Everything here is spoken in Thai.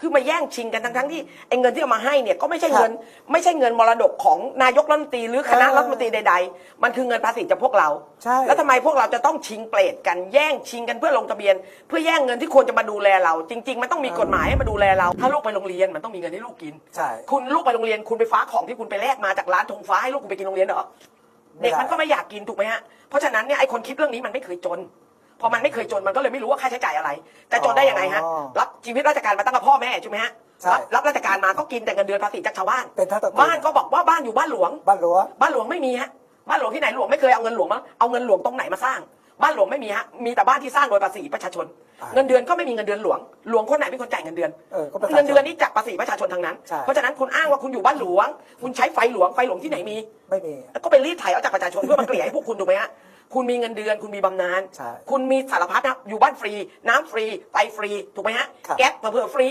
คือมาแย่งชิงกันทั้งทั้งๆที่ไอ้เงินที่เอามาให้เนี่ยก็ไม่ใช่เงิน ไม่ใช่เงินมรดกของนายกรัฐมนตรีหรือคณะเออรัฐมนตรีใด ๆ มันคือเงินภาษีจากพวกเรา ใช่ แล้วทำไมพวกเราจะต้องชิงเปรตกันแย่งชิงกันเพื่อลงทะเบียน เพื่อแย่งเงินที่ควรจะมาดูแลเรา จริง ๆ มันต้องมีกฎหมายให้มาดูแลเรา ถ้าลูกไปโรงเรียนมันต้องมีเงินให้ลูกกิน ใช่ คุณลูกไปโรงเรียนคุณไปฟ้าของที่คุณไปแลกมาจากร้านธงฟ้าให้ลูกคุณไปกินโรงเรียนเหรอ ไม่ได้ เด็กมันก็ไม่อยากกินถูกไหมฮะ เพราะฉะนั้นเนี่ยไอ้คนคิดเรื่องนี้มันไม่เคยจน พอมันไม่เคยจนมันก็เลยไม่รู้ว่าค่าใช้จ่ายอะไร แต่จนได้ยังไงฮะ อ๋อรับชีวิตราชการมาตั้งกับพ่อแม่ใช่ไหมฮะใช่รับรับราชการมาก็กินแต่เงินเดือนภาษีจากชาวบ้าน เป็นทั้งตระกูลบ้านก็บอกว่าบ้านอยู่บ้านหลวง บ้านหลวง บ้านหลวงไม่มีฮะ บ้านหลวงที่ไหนหลวงไม่เคยเอาเงินหลวงมา เอาเงินหลวงตรงไหนมาสร้าง บ้านหลวงไม่มีฮะ มีแต่บ้านที่สร้างโดยภาษีประชาชน อ่าเงินเดือนก็ไม่มีเงินเดือนหลวง หลวงคนไหนเป็นคนจ่ายเงินเดือน เออก็ประชาชนเงินเดือนนี้จากภาษีประชาชนทางนั้น ใช่ เพราะฉะนั้นคุณอ้างว่าคุณอยู่บ้านหลวง คุณใช้ไฟหลวง ไฟหลวงที่ไหนมี ไม่มีแล้วก็ไปรีดไถเอาจากประชาชนเพื่อมาเกลี่ยให้พวกคุณถูกไหมฮะ คุณมีเงินเดือน คุณมีบำนาญใช่คุณมีสารพัดนะอยู่บ้านฟรี น้ำฟรีไฟฟรี ถูกไหมฮะ ครับ แก๊สเผื่อๆฟรี